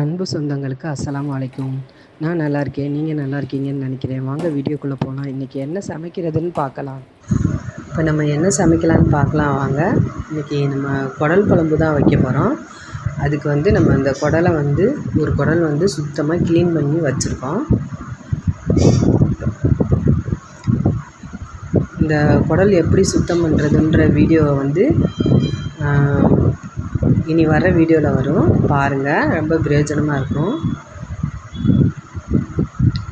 அன்பு சொந்தங்களுக்கு அஸ்லாம் அலைக்கும். நான் நல்லா இருக்கேன் நீங்கள் நல்லா இருக்கீங்கன்னு நினைக்கிறேன். வாங்க வீடியோக்குள்ளே போகலாம் இன்றைக்கி என்ன சமைக்கிறதுன்னு பார்க்கலாம். இப்போ நம்ம என்ன சமைக்கலான்னு பார்க்கலாம் வாங்க. இன்றைக்கி நம்ம குடல் குழம்பு தான் வைக்க போகிறோம் அதுக்கு வந்து நம்ம அந்த குடலை வந்து ஒரு குடல் வந்து சுத்தமாக க்ளீன் பண்ணி வச்சுருக்கோம். இந்த குடல் எப்படி சுத்தம் பண்ணுறதுன்ற வீடியோவை வந்து இனி வர வீடியோவில் வரும். பாருங்கள் ரொம்ப பிரயோஜனமாக இருக்கும்.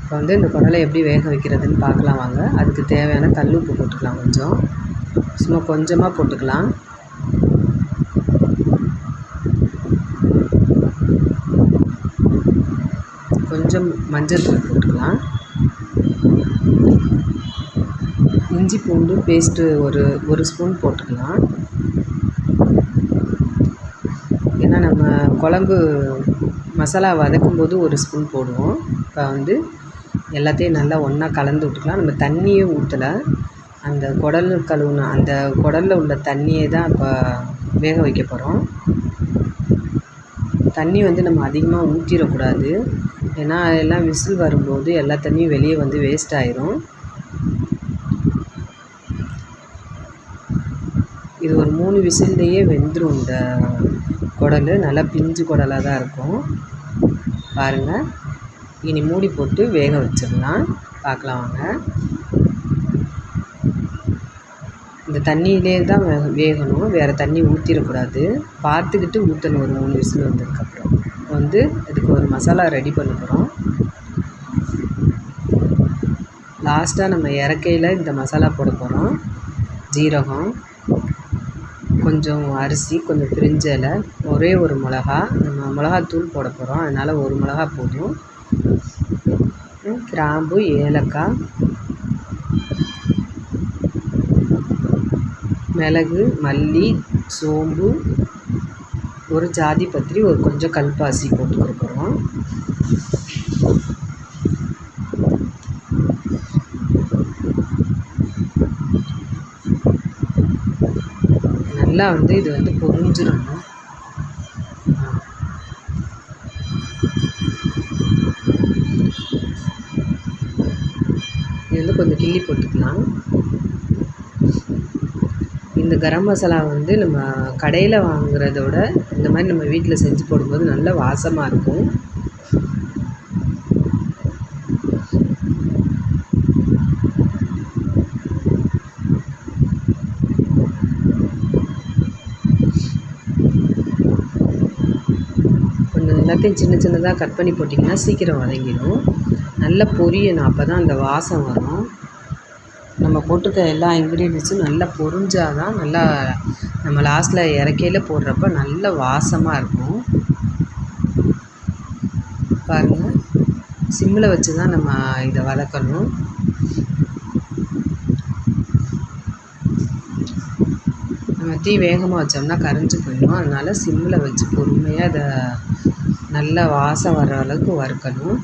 இப்போ வந்து இந்த குடலை எப்படி வேக வைக்கிறதுன்னு பார்க்கலாம் வாங்க. அதுக்கு தேவையான கல் உப்பு போட்டுக்கலாம் கொஞ்சம். சும்மா கொஞ்சமாக போட்டுக்கலாம். கொஞ்சம் மஞ்சள் தூள் போட்டுக்கலாம். இஞ்சி பூண்டு பேஸ்ட்டு ஒரு ஒரு ஸ்பூன் போட்டுக்கலாம். நம்ம குழம்பு மசாலா வதக்கும்போது ஒரு ஸ்பூன் போடுவோம். இப்போ வந்து எல்லாத்தையும் நல்லா ஒன்றா கலந்து விட்டுக்கலாம். நம்ம தண்ணியே ஊற்றலை அந்த குடல் கழுவுன அந்த குடலில் உள்ள தண்ணியே தான் இப்போ வேக வைக்க போகிறோம் தண்ணி வந்து நம்ம அதிகமாக ஊற்றிடக்கூடாது ஏன்னா எல்லாம் விசில் வரும்போது எல்லா தண்ணியும் வெளியே வந்து வேஸ்ட் ஆயிரும். இது ஒரு மூணு விசில்லையே வெந்துடும் இந்த குடல் நல்லா பிஞ்சு குடலாக தான் இருக்கும். பாருங்கள் இனி மூடி போட்டு வேக வச்சிடலாம். பார்க்கலாம் வாங்க. இந்த தண்ணியிலே தான் வே வேகணும். வேறு தண்ணி ஊற்றிடக்கூடாது பார்த்துக்கிட்டு ஊற்றணும் ஒரு மூணு விசில் வந்ததுக்கப்புறம். வந்து இதுக்கு ஒரு மசாலா ரெடி பண்ண போகிறோம் லாஸ்ட்டாக நம்ம இறக்கையில் இந்த மசாலா போட போகிறோம் ஜீரகம் கொஞ்சம் அரிசி கொஞ்சம் பிரிஞ்ச இலை ஒரே ஒரு மிளகா. நம்ம மிளகாத்தூள் போட போகிறோம் அதனால் ஒரு மிளகா போதும். கிராம்பு ஏலக்காய் மிளகு மல்லி சோம்பு ஒரு ஜாதி பத்திரி ஒரு கொஞ்சம் கல்பாசி போட்டு போகிறோம் நல்லா வந்து இது வந்து பொரிஞ்சிடணும். இது வந்து கொஞ்சம் கிள்ளி போட்டுக்கலாம். இந்த கரம் மசாலா வந்து நம்ம கடையில் வாங்குறதோட விட இந்த மாதிரி நம்ம வீட்டில் செஞ்சு போடும்போது நல்ல வாசமாக இருக்கும் கொஞ்சம் எல்லாத்தையும் சின்ன சின்னதாக கட் பண்ணி போட்டிங்கன்னா சீக்கிரம் வதங்கிடும். நல்லா பொரியணும். அப்போ தான் அந்த வாசம் வரும். நம்ம போட்டுக்க எல்லா இன்க்ரீடியன்ஸும் நல்லா பொரிஞ்சால் தான் நல்லா நம்ம லாஸ்ட்டில் இறக்கையில் போடுறப்ப நல்ல வாசமாக இருக்கும். பாருங்கள் சிம்மில் வச்சு தான் நம்ம இதை வதக்கணும். நம்ம தீ வேகமாக வச்சோம்னா கரைஞ்சி போயிடும். அதனால் சிம்மில் வச்சு பொறுமையாக அதை நல்லா வாசம் வர்ற அளவுக்கு வறுக்கணும்.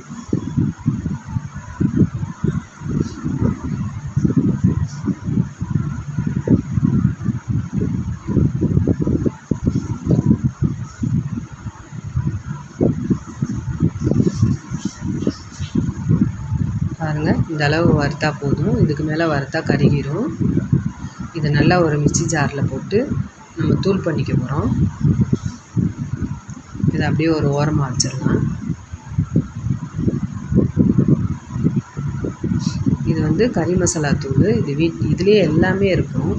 பாருங்கள் இந்த அளவு வறுத்தா போதும். இதுக்கு மேலே வறுத்தா கருகிரும். இதை நல்லா ஒரு மிக்சி ஜாரில் போட்டு நம்ம தூள் பண்ணிக்க போகிறோம் இதை அப்படியே ஒரு ஓரமாக வச்சிடலாம் இது வந்து கறி மசாலா தூள். இது வீட் இதுலேயே எல்லாமே இருக்கும்.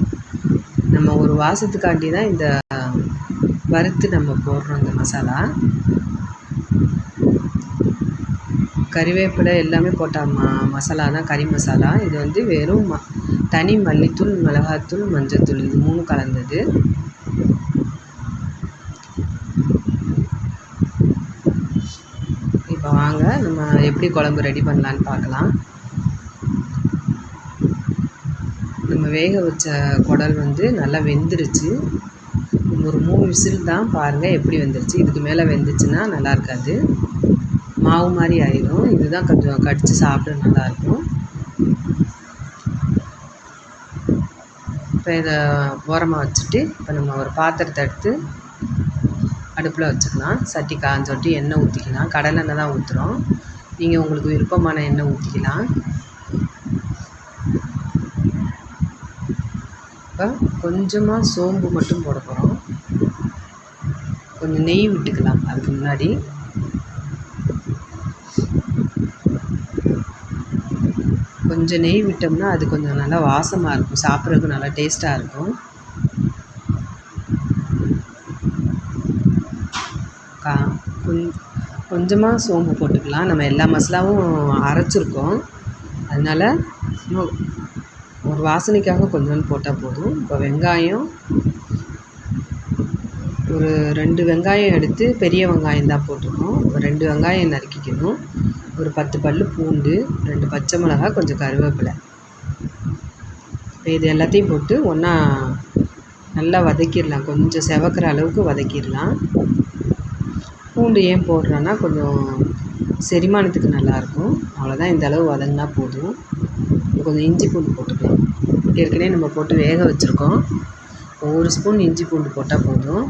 நம்ம ஒரு வாசத்துக்காண்டி தான் இந்த வறுத்து நம்ம போடுறோம் இந்த மசாலா. கறிவேப்பிலை எல்லாமே போட்ட ம மசாலா தான் கறி மசாலா. இது வந்து வெறும் ம தனி மல்லித்தூள் மிளகாத்தூள் மஞ்சத்தூள். இது மூணு கலந்தது. இப்போ வாங்க நம்ம எப்படி குழம்பு ரெடி பண்ணலான்னு பார்க்கலாம். நம்ம வேக வச்ச குடல் வந்து நல்லா வெந்துருச்சு. ஒரு மூணு விசில் தான் பாருங்கள் எப்படி வெந்துருச்சு. இதுக்கு மேலே வெந்துச்சுன்னா நல்லா இருக்காது. மாவு மாதிரி ஆயிடும் இதுதான் கொஞ்சம் கடித்து சாப்பிட நல்லாயிருக்கும் இப்போ இதை ஓரமாக வச்சுட்டு இப்போ நம்ம ஒரு பாத்திரத்தை எடுத்து அடுப்பில் வச்சுக்கலாம். சட்டி காஞ்சோட்டி எண்ணெய் ஊற்றிக்கலாம் கடலெண்ணெய் தான் ஊற்றுறோம் நீங்கள் உங்களுக்கு விருப்பமான எண்ணெய் ஊற்றிக்கலாம் இப்போ கொஞ்சமாக சோம்பு மட்டும் போட போகிறோம் கொஞ்சம் நெய் விட்டுக்கலாம் அதுக்கு முன்னாடி. கொஞ்சம் நெய் விட்டோம்னா அது கொஞ்சம் நல்லா வாசமாக இருக்கும். சாப்பிட்றதுக்கு நல்லா டேஸ்ட்டாக இருக்கும். கா கொஞ் கொஞ்சமாக சோம்பு போட்டுக்கலாம். நம்ம எல்லா மசாலாவும் அரைச்சிருக்கோம். அதனால் சும்மா ஒரு வாசனைக்காக கொஞ்சோண்டு போட்டால் போதும். இப்போ வெங்காயம் ஒரு ரெண்டு வெங்காயம் எடுத்து பெரிய வெங்காயம் தான் போட்டுக்கணும் ஒரு ரெண்டு வெங்காயம் நறுக்கிக்கணும். ஒரு பத்து பல் பூண்டு ரெண்டு பச்சை மிளகாய் கொஞ்சம் கருவேப்பிலை. இப்போ இது எல்லாத்தையும் போட்டு ஒன்றா நல்லா வதக்கிடலாம். கொஞ்சம் செவக்கிற அளவுக்கு வதக்கிடலாம். பூண்டு ஏன் போடுறேன்னா கொஞ்சம் செரிமானத்துக்கு நல்லாயிருக்கும். அவ்வளோதான் இந்த அளவு வதங்கினா போதும். கொஞ்சம் இஞ்சி பூண்டு போட்டுக்கலாம். ஏற்கனவே நம்ம போட்டு வேக வச்சுருக்கோம். ஒரு ஸ்பூன் இஞ்சி பூண்டு போட்டால் போதும்.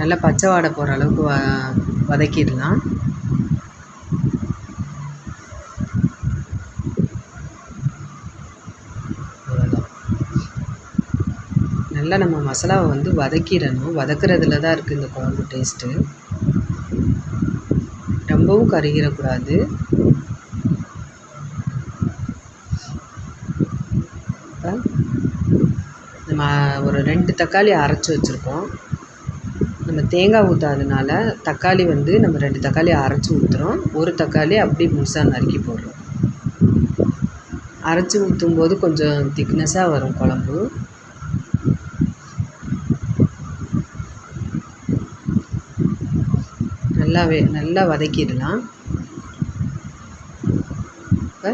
நல்லா பச்சை வாடை போகிற அளவுக்கு வ வதக்கிடலாம். நல்லா நம்ம மசாலாவை வந்து வதக்கிடணும். வதக்கிறதுல தான் இருக்குது இந்த குழம்பு டேஸ்ட்டு ரொம்பவும் கருகிடக்கூடாது. நம்ம ஒரு ரெண்டு தக்காளி அரைச்சி வச்சுருக்கோம். நம்ம தேங்காய் ஊற்றாதனால தக்காளி வந்து நம்ம ரெண்டு தக்காளி அரைச்சி ஊற்றுறோம் ஒரு தக்காளி அப்படி முழுசாக நறுக்கி போடுறோம். அரைச்சி ஊற்றும் போது கொஞ்சம் திக்னஸாக வரும் குழம்பு. நல்லாவே நல்லா வதக்கிடலாம். இப்போ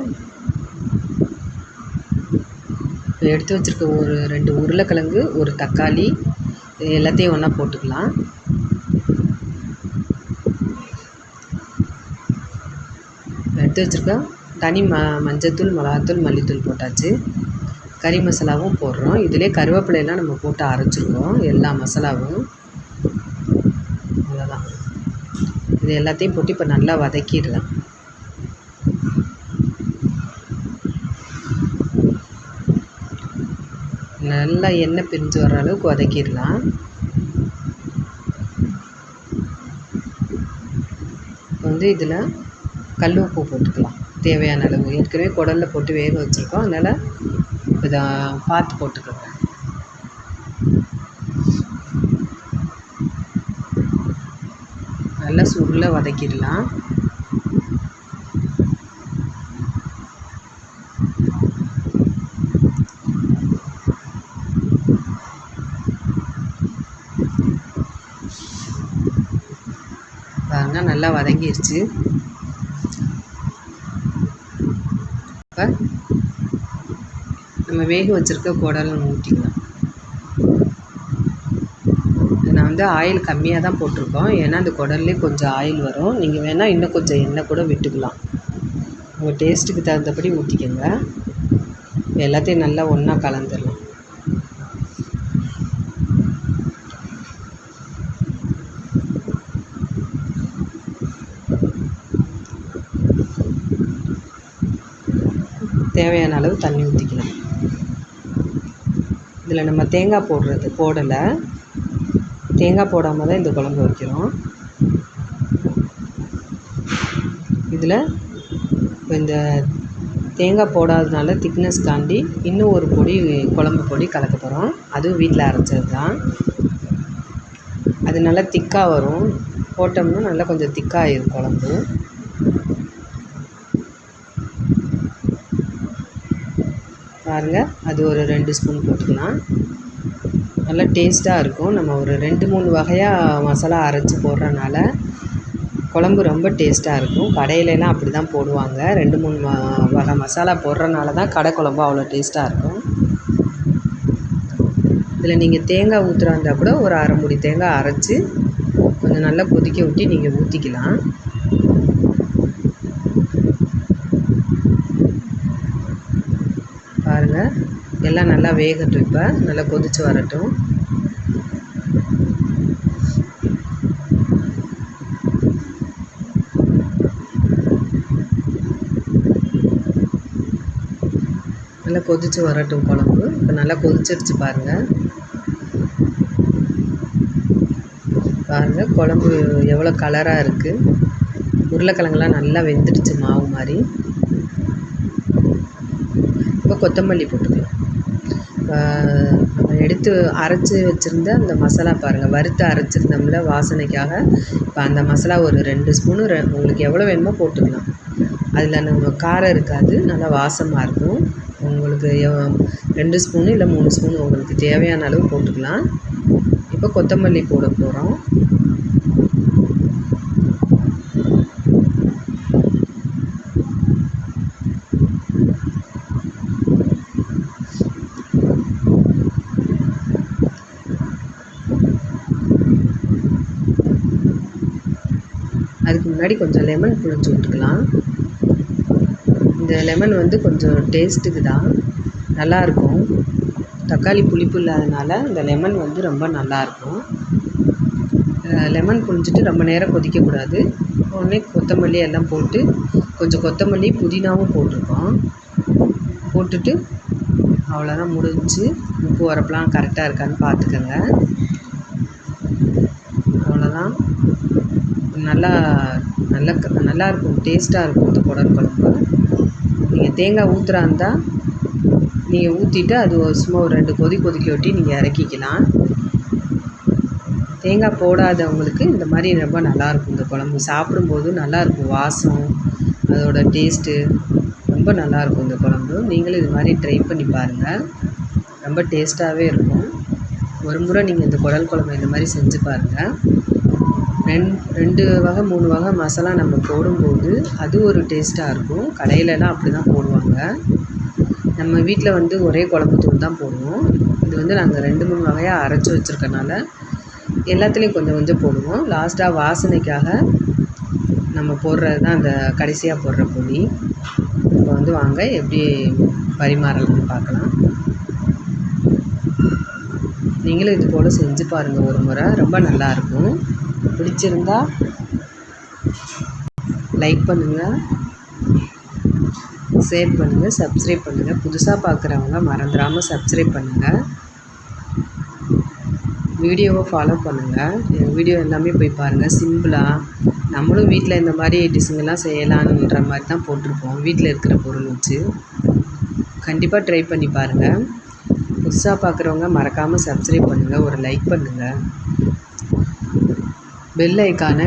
எடுத்து வச்சுருக்க ஒரு ரெண்டு உருளைக்கிழங்கு ஒரு தக்காளி எல்லாத்தையும் ஒன்றா போட்டுக்கலாம். எடுத்து வச்சுருக்க தனி ம மஞ்சத்தூள் மிளகாத்தூள் மல்லித்தூள் போட்டாச்சு. கறி மசாலாவும் போடுறோம். இதிலே கருவேப்பிலையெல்லாம் நம்ம போட்டு அரைச்சிருக்கோம். எல்லா மசாலாவும் அவ்வளோதான் இது எல்லாத்தையும் போட்டு இப்போ நல்லா வதக்கிடலாம் நல்லா எண்ணெய் பிரிஞ்சு வர அளவுக்கு வதக்கிடலாம். வந்து இதில் கல் உப்பு போட்டுக்கலாம். தேவையான அளவு. ஏற்கனவே குடலில் போட்டு வேக வச்சுருக்கோம். அதனால் இதை பார்த்து போட்டுக்கலாம் நல்லா வதக்கிடலாம். பாருங்க நல்லா வதங்கிருச்சு. இப்போ நம்ம வேக வச்சுருக்க குடல் ஊற்றிக்கலாம் நான் வந்து ஆயில் கம்மியாக தான் போட்டிருக்கோம். ஏன்னா அந்த குடல்லே கொஞ்சம் ஆயில் வரும். நீங்கள் வேணால் இன்னும் கொஞ்சம் எண்ணெய் கூட விட்டுக்கலாம். உங்கள் டேஸ்ட்டுக்கு தகுந்தபடி ஊற்றிக்கோங்க எல்லாத்தையும் நல்லா ஒன்றா கலந்துடலாம். தேவையான அளவு தண்ணி ஊற்றிக்கலாம் இதில் நம்ம தேங்காய் போடுறது போடலை. தேங்காய் போடாமல் தான் இந்த குழம்பு வைக்கிறோம். இதில் இப்போ இந்த தேங்காய் போடாததுனால திக்னஸ் தாண்டி இன்னும் ஒரு பொடி குழம்பு பொடி கலக்க போகிறோம் அதுவும் வீட்டில் அரைச்சது தான். அது நல்லா திக்காக வரும். போட்டோம்னா நல்லா கொஞ்சம் திக்காகிடும் குழம்பு. பாருங்கள் அது ஒரு ரெண்டு ஸ்பூன் போட்டுக்கலாம். நல்லா டேஸ்ட்டாக இருக்கும். நம்ம ஒரு ரெண்டு மூணு வகையாக மசாலா அரைச்சி போடுறனால குழம்பு ரொம்ப டேஸ்ட்டாக இருக்கும். கடையிலலாம் அப்படி தான் போடுவாங்க. ரெண்டு மூணு வகை மசாலா போடுறனால தான் கடை குழம்பு அவ்வளோ டேஸ்ட்டாக இருக்கும். இதில் நீங்கள் தேங்காய் ஊற்றுறா இருந்தால் கூட ஒரு அரை மூடி தேங்காய் அரைச்சி கொஞ்சம் நல்லா கொதிக்க விட்டு நீங்கள் ஊற்றிக்கலாம் பாருங்கள் எல்லாம் நல்லா வேகட்டும் இப்போ. நல்லா கொதித்து வரட்டும். நல்லா கொதித்து வரட்டும் குழம்பு. இப்போ நல்லா கொதிச்சிருச்சு பாருங்கள் பாருங்கள் குழம்பு எவ்வளோ கலராக இருக்குது உருளைக்கிழங்குலாம் நல்லா வெந்துடுச்சு மாவு மாதிரி இப்போ கொத்தமல்லி போட்டுக்கலாம். எடுத்து அரைச்சி வச்சுருந்த அந்த மசாலா பாருங்கள் வறுத்து அரைச்சிருந்தோம்ல வாசனைக்காக. இப்போ அந்த மசாலா ஒரு ரெண்டு ஸ்பூனு ரெ உங்களுக்கு எவ்வளோ வேணுமோ போட்டுக்கலாம். அதில் நம்ம காரம் இருக்காது நல்லா வாசமாக இருக்கும். உங்களுக்கு ரெண்டு ஸ்பூனு இல்லை மூணு ஸ்பூன் உங்களுக்கு தேவையான அளவு போட்டுக்கலாம். இப்போ கொத்தமல்லி போட போகிறோம் அதுக்கு முன்னாடி கொஞ்சம் லெமன் புழிஞ்சு விட்டுக்கலாம் இந்த லெமன் வந்து கொஞ்சம் டேஸ்ட்டுக்கு தான். நல்லாயிருக்கும் தக்காளி புளிப்பு இல்லாதனால இந்த லெமன் வந்து ரொம்ப நல்லாயிருக்கும் லெமன் புழிஞ்சிட்டு ரொம்ப நேரம் கொதிக்கக்கூடாது உடனே கொத்தமல்லி எல்லாம் போட்டு கொஞ்சம் கொத்தமல்லி புதினாவும் போட்டிருக்கோம். போட்டுட்டு அவ்வளோதான் முடிஞ்சு உப்பு வரப்பெலாம் கரெக்டாக இருக்கான்னு பார்த்துக்கோங்க. அவ்வளோதான். நல்லா நல்லா நல்லாயிருக்கும் டேஸ்ட்டாக இருக்கும் இந்த குடல் குழம்பு. நீங்கள் தேங்காய் ஊற்றுறா இருந்தால் நீங்கள் ஊற்றிட்டு அது சும்மா ஒரு ரெண்டு கொதி கொதிக்க விட்டு நீங்கள் இறக்கிக்கலாம். தேங்காய் போடாதவங்களுக்கு இந்த மாதிரி ரொம்ப நல்லாயிருக்கும் இந்த குழம்பு. சாப்பிடும்போது நல்லாயிருக்கும் வாசம் அதோட டேஸ்ட்டு ரொம்ப நல்லாயிருக்கும் இந்த குழம்பு. நீங்களும் இது மாதிரி ட்ரை பண்ணி பாருங்கள் ரொம்ப டேஸ்ட்டாகவே இருக்கும். ஒரு முறை நீங்கள் இந்த குடல் குழம்பு இந்த மாதிரி செஞ்சு பாருங்கள் ரெண் ரெண்டு வகை மூணு வகை மசாலா நம்ம போடும்போது அது ஒரு டேஸ்ட்டாக இருக்கும். கடையிலலாம் அப்படி தான் போடுவாங்க. நம்ம வீட்டில் வந்து ஒரே குழம்பு தூள் தான் போடுவோம். இது வந்து நாங்கள் ரெண்டு மூணு வகையாக அரைச்சி வச்சுருக்கனால எல்லாத்துலேயும் கொஞ்சம் கொஞ்சம் போடுவோம். லாஸ்ட்டாக வாசனைக்காக நம்ம போடுறது தான் அந்த கடைசியாக போடுற பொடி இப்போ வந்து வாங்க எப்படி பரிமாறலாம்னு பார்க்கலாம். நீங்களும் இது போல் செஞ்சு பாருங்கள் ஒரு முறை. ரொம்ப நல்லாயிருக்கும் பிடிச்சிருந்தா லைக் பண்ணுங்கள் ஷேர் பண்ணுங்கள் சப்ஸ்கிரைப் பண்ணுங்கள் புதுசாக பார்க்குறவங்க மறந்துடாமல் சப்ஸ்கிரைப் பண்ணுங்கள் வீடியோவை ஃபாலோ பண்ணுங்கள் வீடியோ எல்லாமே போய் பாருங்கள் சிம்பிளாக நம்மளும் வீட்டில் இந்த மாதிரி டிஷ்ஷுங்கெல்லாம் செய்யலான்ற மாதிரி தான் போட்டிருப்போம். வீட்டில் இருக்கிற பொருள் வச்சு. கண்டிப்பாக ட்ரை பண்ணி பாருங்கள் புதுசாக பார்க்குறவங்க மறக்காமல் சப்ஸ்கிரைப் பண்ணுங்கள் ஒரு லைக் பண்ணுங்கள் பெல் ஐக்கானை